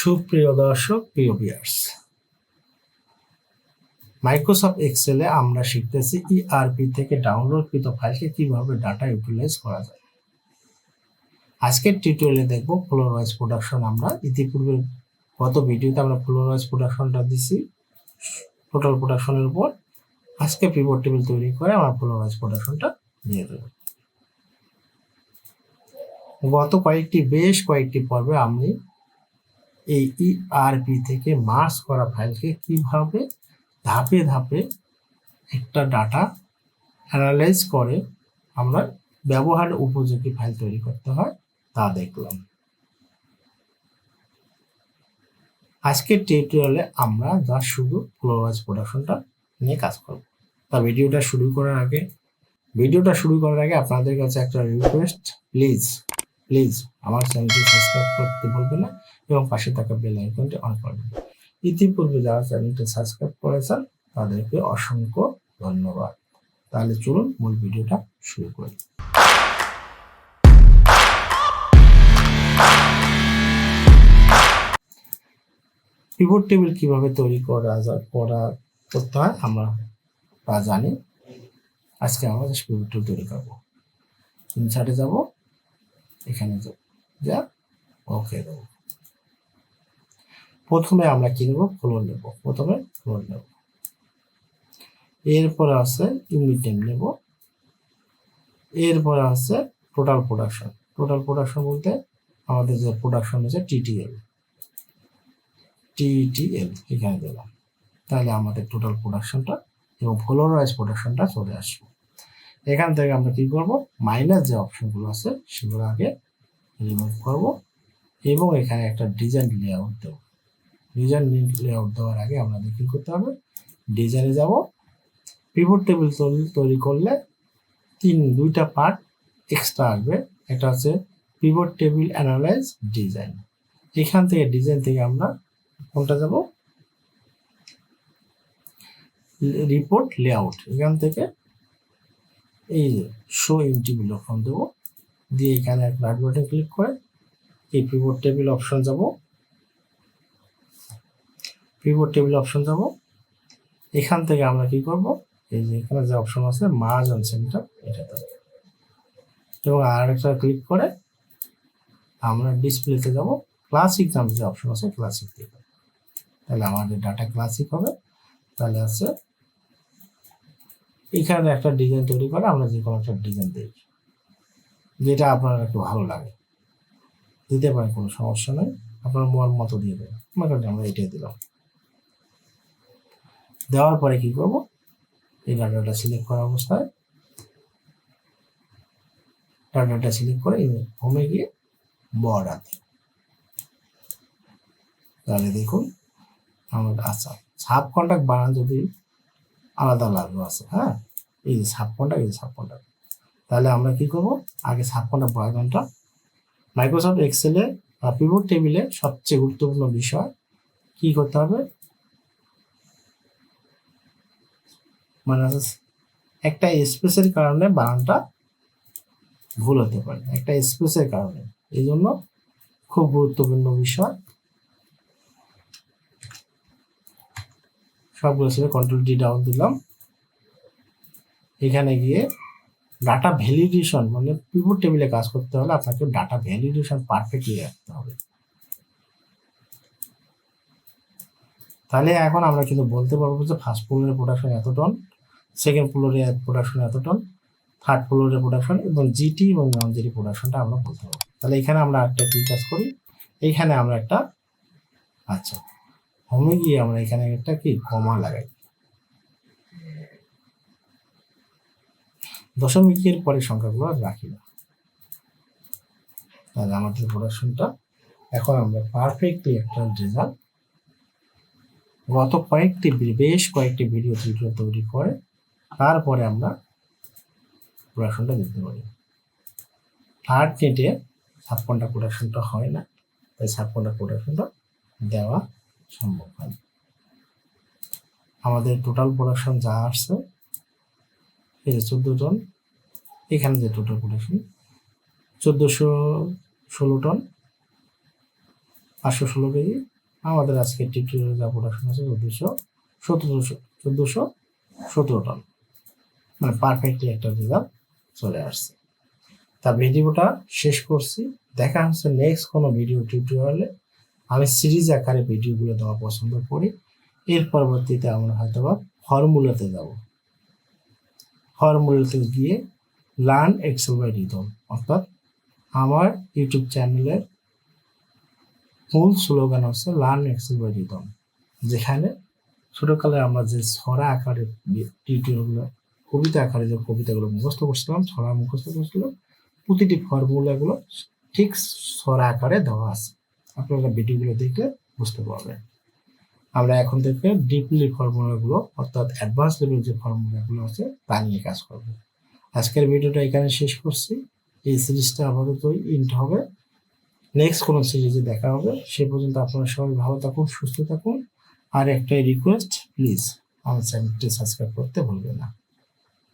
সুপ্রিয় দর্শক, প্রিয় ভিউয়ার্স মাইক্রোসফট এক্সেলে আমরা শিখতেছি ইআরপি থেকে ডাউনলোডকৃত ফাইলকে কীভাবে ডাটা ইউটিলাইজ করা যায়। আজকের টিউটোরিয়ালে দেখব ফ্লোর ওয়াইজ প্রোডাকশন আমরা। ইতিপূর্বে গত ভিডিওতে আমরা ফ্লোর ওয়াইজ প্রোডাকশনটা দিছি টোটাল প্রোডাকশনের উপর। আজকে পিভট টেবিল তৈরি করে আমরা ফ্লোর ওয়াইজ প্রোডাকশনটা দিয়ে দেব গত কয়েকটি, বেশ কয়েকটি পর্বে আমি এই ইআরপি থেকে মার্স করা ফাইলকে কীভাবে ধাপে ধাপে একটা ডাটা অ্যানালাইজ করে আমরা ব্যবহার উপযোগী ফাইল তৈরি করতে হয় তা দেখলাম। আজকের টিউটোরিয়ালে আমরা যা শুধু ফ্লোরাইজ প্রোডাকশনটা নিয়ে কাজ করব। তা ভিডিওটা শুরু করার আগে, ভিডিওটা শুরু করার আগে আপনাদের কাছে একটা রিকোয়েস্ট প্লিজ প্লিজ আমার চ্যানেলটি সাবস্ক্রাইব করতে ভুলবেন না এবং পাশে থাকা বেল আইকনটি অন করবেন ইতিপূর্বে যারা চ্যানেলটি সাবস্ক্রাইব করেছেন, তাদেরকে অসংখ্য ধন্যবাদ। তাহলে চলুন মূল ভিডিওটা শুরু করি। পিভট টেবিল কীভাবে তৈরি করা যায়, করা করতে হয়, আমরা তা জানি। আজকে আমরা পিভট টেবিল তৈরি করব। ইনসার্টে যাব, এখানে যাব। যা? ওকে দেবো প্রথমে আমরা কি নেব? ফ্লোর নেব। প্রথমে ফ্লোর নেব। এরপরে আছে ইউনিট নেম নেব। এরপরে আছে টোটাল প্রোডাকশন টোটাল প্রোডাকশন বলতে আমাদের যে প্রোডাকশন হচ্ছে টিটিএল টিটিএল এখানে দিলাম। তাহলে আমাদের টোটাল প্রোডাকশনটা এবং ফ্লোর প্রোডাকশনটা চলে আসবে। এখান থেকে আমরা কি করব? মাইনাস যে অপশনগুলো আছে, সেগুলো আগে রিমুভ করব এবং এখানে একটা ডিজাইন লেআউট দেব। ডিজাইন লেআউট দেওয়ার আগে আমাদের কি করতে হবে? ডিজাইনে যাব। পিভট টেবিল তৈরি করলে তিন, দুইটা পার্ট এক্সট্রা আসবে। এটা হচ্ছে পিভট টেবিল অ্যানালাইজ ডিজাইন এখান থেকে ডিজাইন থেকে আমরা কোনটা যাব? রিপোর্ট লেআউট এখান থেকে এই যে শো ইন্টিভিল অপশন দেবো। দিয়ে এখানে রাইট বাটন ক্লিক করে এই পিভট টেবিল অপশন যাব। পিভট টেবিল অপশন যাব। এখান থেকে আমরা কি করব? এই যে এখানে যে অপশন আছে মার্জ অন সেন্টার এটা এবং আর একটা ক্লিক করে আমরা ডিসপ্লেতে যাব। ক্লাসিক নাম যে অপশন আছে ক্লাসিক দেব। তাহলে আমাদের ডাটা ক্লাসিক হবে। তাহলে আছে, এখানে একটা ডিজাইন তৈরি করে আমরা যে কোনো একটা ডিজাইন দিই যেটা আপনার একটু ভালো লাগে। দিতে পারেন, কোনো সমস্যা নেই। আপনার মন মতো দিয়ে দেবেন। মোটামুটি আমরা এটাই দিলাম। দেওয়ার পরে কি করব? এই ডাটাটা সিলেক্ট করা অবস্থায় ডাটাটা সিলেক্ট করে হোমে গিয়ে বর্ডার দিই। তাহলে দেখুন, আমার আচ্ছা সাব কন্ট্যাক্ট বানান যদি আলাদা আলাদা আছে হ্যাঁ? এই যে সাব কন্ট্যাক্ট এই সাব কন্ট্যাক্ট তাহলে আমরা কি করব? আগে সাব কন্ট্যাক্ট বানানটা মাইক্রোসফট এক্সেলে বা পিভট টেবিলে সবচেয়ে গুরুত্বপূর্ণ বিষয় কি করতে হবে? মানে একটা স্পেসের কারণে বানানটা ভুল হতে পারে, একটা স্পেসের কারণে। এই জন্য খুব গুরুত্বপূর্ণ বিষয়। সবগুলো ছিল কন্ট্রোল ডি ডাউন দিলাম। এখানে গিয়ে ডাটা ভ্যালিডেশন মানে পিভট টেবিলে কাজ করতে হলে আপনাকে ডাটা ভ্যালিডেশন পারফেক্টলি রাখতে হবে। তাহলে এখন আমরা কিন্তু বলতে পারব যে ফার্স্ট ফ্লোরের প্রোডাকশন এত টন সেকেন্ড ফ্লোরে প্রোডাকশন এত টন থার্ড ফ্লোরের প্রোডাকশন এবং জিটি এবং নন জিটি প্রোডাকশনটা আমরা বলতে পারব। তাহলে এখানে আমরা একটা কি কাজ করি? এইখানে আমরা একটা আচ্ছা হোমে গিয়ে আমরা এখানে একটা কি? কমা লাগাই। দশমিকের পরে সংখ্যাগুলো আর রাখি না। তাহলে আমাদের প্রোডাকশনটা এখন আমরা পারফেক্টলি একটা রেজাল্ট গত কয়েকটি বেশ কয়েকটি ভিডিও ভিডিও তৈরি করে, তারপরে আমরা প্রোডাকশনটা দিতে পারি। থার্ড নেটে ছাপ্পনটা প্রোডাকশনটা হয় না, তাই ছাপ্পনটা প্রোডাকশনটা দেওয়া সম্ভব হয় আমাদের টোটাল প্রোডাকশন যা আসছে এই যে চোদ্দ টন, এখানে যে টোটাল প্রোডাকশন চোদ্দোশো ষোলো টন, পাঁচশো ষোলো কেজি। আমাদের আজকে টিউটোরিয়াল যা প্রোডাকশন আছে চোদ্দোশো সতেরোশো চোদ্দোশো সতেরো টন। মানে পারফেক্টলি একটা রেজাল্ট চলে আসছে। তা ভিডিওটা শেষ করছি। দেখা হচ্ছে নেক্সট কোনো ভিডিও টিউটোরিয়ালে আমি সিরিজ আকারে ভিডিওগুলো দেওয়া পছন্দ করি। এর পরবর্তীতে আমরা হয়তো বা ফর্মুলাতে যাব। ফর্মুলাতে গিয়ে লার্ন এক্সেল বাই রিদম অর্থাৎ আমার ইউটিউব চ্যানেলের মূল স্লোগান হচ্ছে লার্ন এক্সেল বাই রিদম যেখানে ছোটকালে আমরা যে ছড়া আকারে টিউটোরিয়ালগুলো কবিতা আকারে যে কবিতাগুলো মুখস্থ করছিলাম, ছড়া মুখস্থ করছিলাম, প্রতিটি ফর্মুলাগুলো ঠিক ছড়া আকারে দেওয়া আছে। আপনারা ভিডিওগুলো দেখলে বুঝতে পারবেন। আমরা এখন থেকে ডিপলি ফর্মুলাগুলো অর্থাৎ অ্যাডভান্স লেভেল যে ফর্মুলাগুলো আছে, তা নিয়ে কাজ করব। আজকের ভিডিওটা এখানে শেষ করছি। এই সিরিজটা আপাতত ইন্ট হবে। নেক্সট কোনো সিরিজে দেখা হবে। সে পর্যন্ত আপনারা সবাই ভালো থাকুন, সুস্থ থাকুন। আর একটাই রিকোয়েস্ট প্লিজ আমার চ্যানেলটি সাবস্ক্রাইব করতে ভুলবেন না।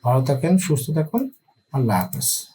ভালো থাকেন, সুস্থ থাকুন। আল্লাহ হাফেজ।